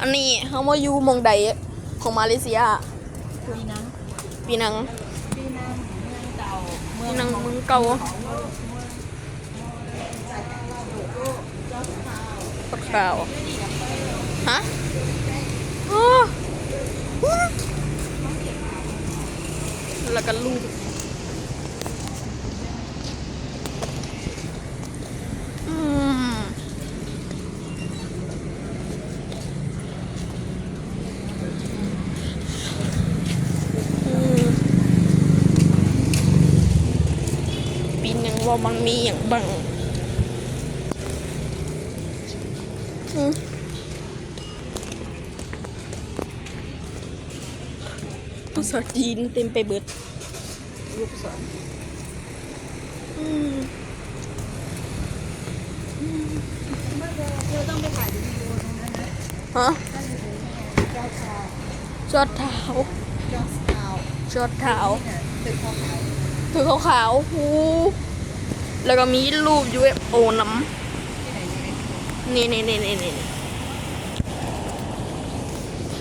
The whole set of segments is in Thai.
อันนี้เขามาอยู่หมองใดของมาเลเซีย ปีนังปีนังปีนังเมืองเก่าเมืปีองนังเมืองเก่าปากขาวฮะโอ้แล้วก็ลูกอืมอืมปีนังว่า มันมีอย่างบังอืมภาษาจีนเต็มไปเบิดลูกศรอืมเราต้องไปถ่ายวิดีโอตรงนั้นนะฮะตั้งอยู่เจ้าชาวจอดเท้าเจ้าชาวจอดเท้าเนี่ยตึกขาวถือขาวๆหู แล้วก็มีรูป UFO น้ๆที่ไหนยังไงำนี่นี่นี่นี่นี่นี่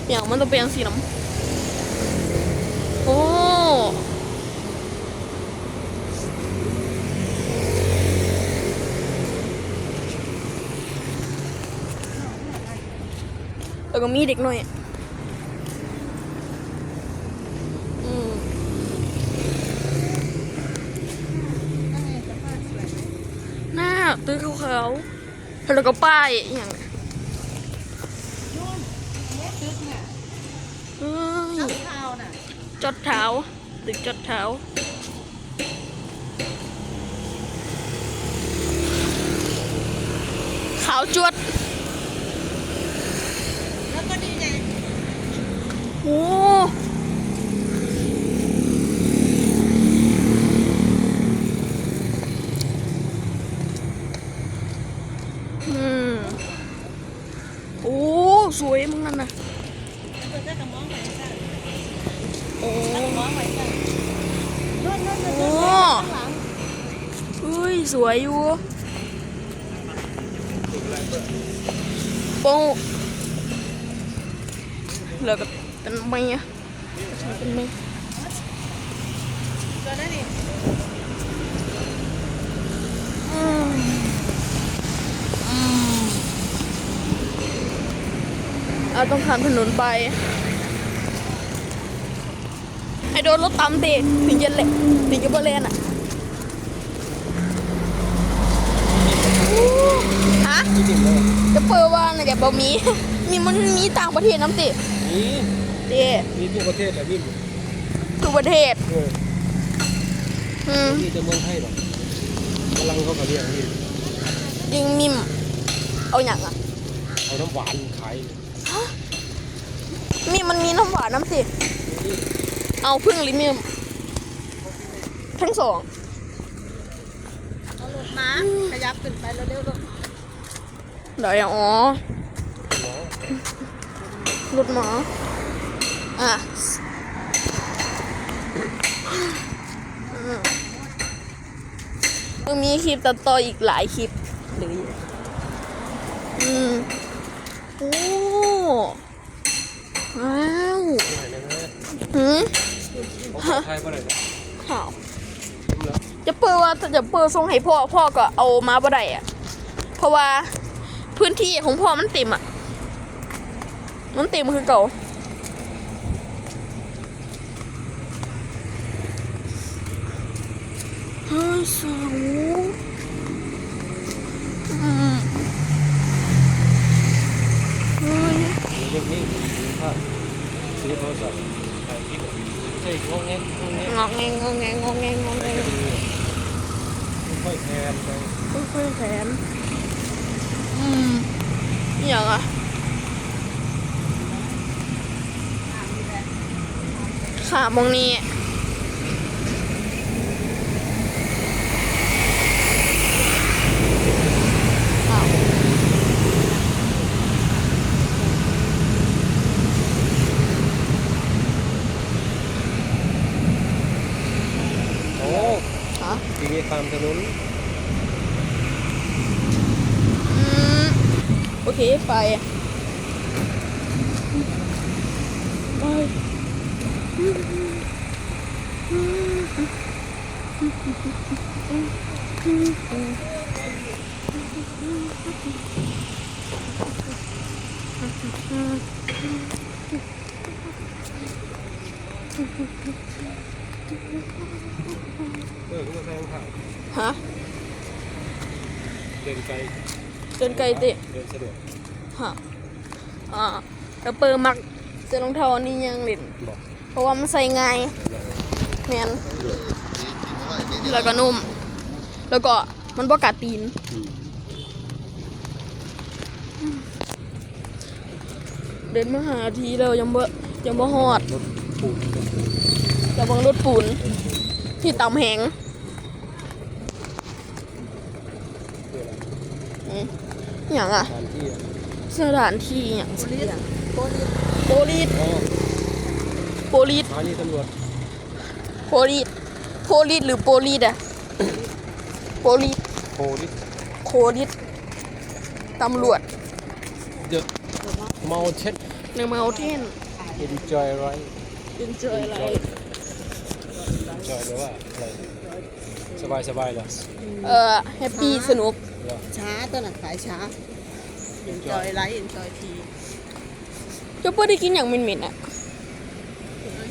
อย่างมันต้องเป็นสีน้ำโอ้แล้วก็มีเด็กหน่อยอืม นั่นไงสภาพสวยไหม หน้า ตื้อขาวๆแล้วก็ป้ายอย่างนู่นเนี่ยตึกเนี่ยเอ้ยเจ้าน่ะจดเท้าตึกจดเท้าขาวจวด แล้วก็ดีไง โอ้อืมโอ้สวยมึงนั่นนะแล้วก็จะกระมอ เอาต้องข้ามถนนไปให้โดนรถตามเตะถึงจะเละถึงจะบอเลนอะฮะนี่จริงเลยจะเปิดว่าน่ะแกบ่มีมีมันมีต่างประเทศน้ำตินี่เต้นี่ทุกประเทศแต่นี่ทุกประเทศเอออืมนี่จะเมืองไทยหรอกกำลังเขาก็เรียกนี่ยิงมิมเอาอย่างอะ เอาน้ำหวานขาย มีมันมีน้ำหวานน้ำสิ เอาพึ่งหรือมิมทั้งสองเอารถม้าขยับขึ้นไปเร็วๆลูกเดี๋ยวอย่างอ๋อหมอรถหมาอะอืมยังมีคลิปตัดต่ออีกหลายคลิปหรืออืมโอ้ ว้าวหืมเขาไทยบ่ได้หรอกข่าวจะเปิดว่าจะเปิดส่งให้พ่อพ่อก็เอามาบ่ได้อะเพราะว่าพื้นที่ของพ่อมันเต็มอะ มันเต็มคือเก่าเฮ้ยสวอืมเฮ้ย มีเรื่อ งนี้ภาพซื้อโทรศัพท์ถ่ายคลิปใช่งงแงงงเงี้ยงงงอแงงงอแงงงอแงงค่อยแทนไปค่อยแทนอืมอย่างอะค่ะมงนี้ มีความถนุนโอเคไปไปอืม เออก็มาแทงข่าวฮะ เดินไกลเดินไกลติ เดินสะดวกฮะ อ่าแล้วเปิดมักเสื้อรองเท้าอันนี้ยังเล่นบอกเพราะว่ามันใส่ง่ายแมนแล้วก็นุ่ม แล้วก็มันบ่กัดตีน เดินมาหาทีแล้วยังบ่ยังบ่ฮอด รถปูน ระวังรถปูนที่ต่ำแหงคืออะไรอืมอหย่างอะ สถานที่อะสถานที่อหย่างโคลิสโปลีสอ๋อโปลีสสถานีตำรวจโปลีสโพลีสหรือโปลีสอะโปลีสโพลิสโคลีสตำรวจเดอะมอลเช็ดในเมาเทนเอ็น จอยไร enjoy อะไรจอยแปลว่าอะไรสบายสบายเหรอเอ่อแฮปปี้สนุกเหรอช้าตัวน่ะสายช้าเอ็นจอยไลท์เอ็นจอยทีเจ้าเปิ้ลได้กินอย่างเหม็นๆอะ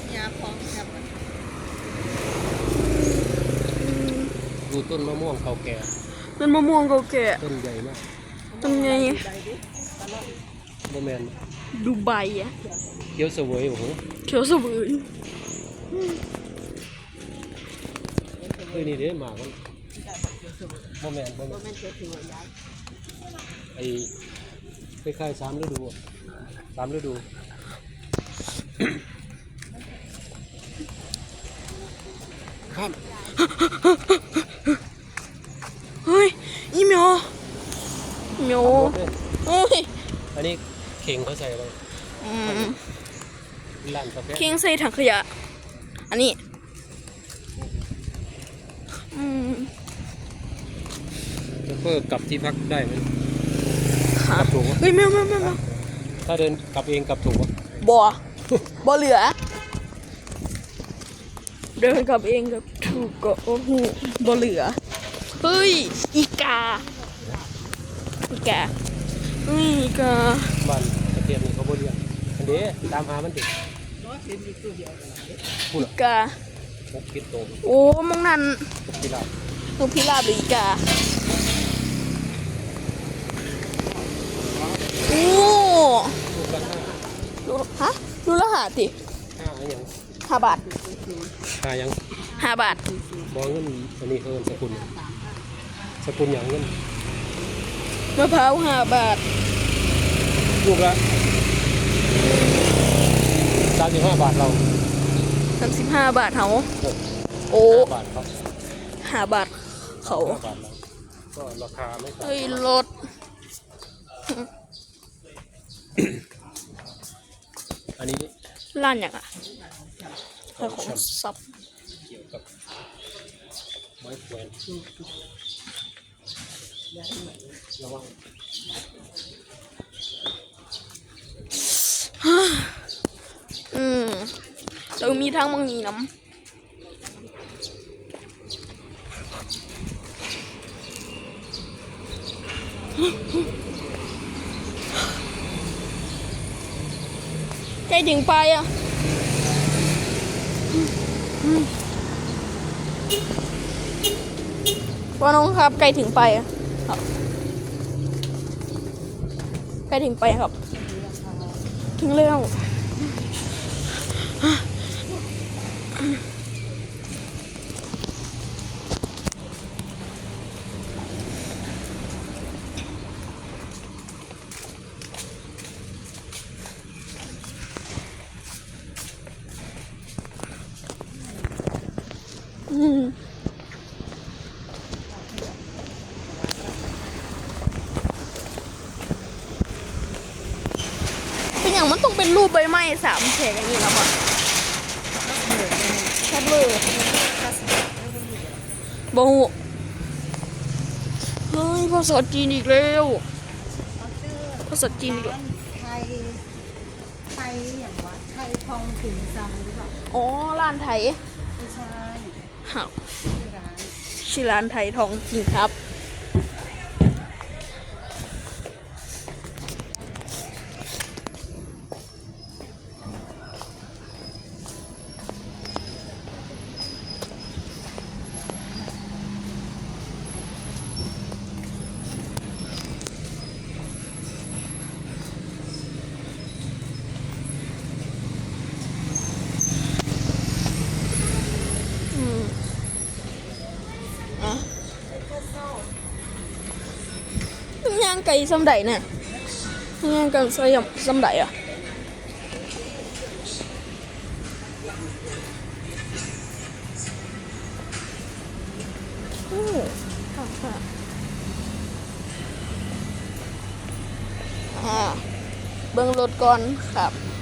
เฮียพร้อมครับดูต้นมะม่วงเก่าแก่เป็นมะม่วงเก่าแก่ต้นใหญ่มากต้นไงโมแมนดูใบอะเกี๊ยวเสวยโอ้โหเขียวสวย เฮ้ยนี่เด้หมากันโมแมนโมแมนแม่นเจ้าถือว่าย้ายไอ้คล้ายๆสามฤดูอะสามฤดูครับเฮ้ยอีเหมียวเหมียวเฮ้ยอันนี้เข่งเขาใส่อะไรอืมร้านกาแฟเคียงใส่ถังขยะ อันนี้อืม แล้วก็กลับที่พักได้ไหมค่ะกลับถูกปะเฮ้ยแมวแมวแมวแมวถ้าเดินกลับเองกลับถูกปะบ่บ่เหลือ เดินกลับเองกับถูกก็โอ้โหบ่เหลือ เฮ้ย อีกา อีกาเฮ้ยอีกาบ้านตะเกียบนี่เขาบ่เลี้ยงอันเด้ตามหามันติรถเห็นอีกตัวเดียว พูดอีอะกาพกคิดโตโอ้มองนั่นพกกีฬานกพิราบหรืออีกาโอ้ลูกละห้าดูฮะดูและหาติห้าอันหยังห้าบาทห้าหยังห้าบาทบ่เงินอันนี้เอิ้นสกุลสกุลหยังเงินมะพร้าวห้าบาทลูกละสามสิบห้าบาทเรา สามสิบห้าบาทเขาโอ้โอ้ห้าบาทเขาห้าบาทเขาห้าบาทเราก็ราคาไม่ต่างเฮ้ยรถอันนี้ร้านอย่างอะขายของซับเกี่ยวกับไม้แขวนระวังอืม เรามีทางมังนีน้ำใจถึงไปอะว่าน้องครับใกล้ถึงไปอะครับใกล้ถึงไปครับ ถึงแล้ว เป็นอย่างมันต้องเป็นรูปใบไม้สามแฉกอย่างนี้แล้วอะชัดเลย บฮูเฮ้ยภาษาจีนอีกแล้วภาษาจีนอีกแล้วไทยไทยอย่างวะไทยทองถึงซังหรือเปล่าอ๋อร้านไทยไม่ใช่หาวชื่อร้านชื่อร้านไทยทองจริงครับ ย่างไก่ซ้ำใดเนี่ยย่างไก่ซ้ำซ้ำใดอะโอ้ค่ะค่ะอ่าเบิ่งรถก่อนครับน้ำมันน้ำมันครับ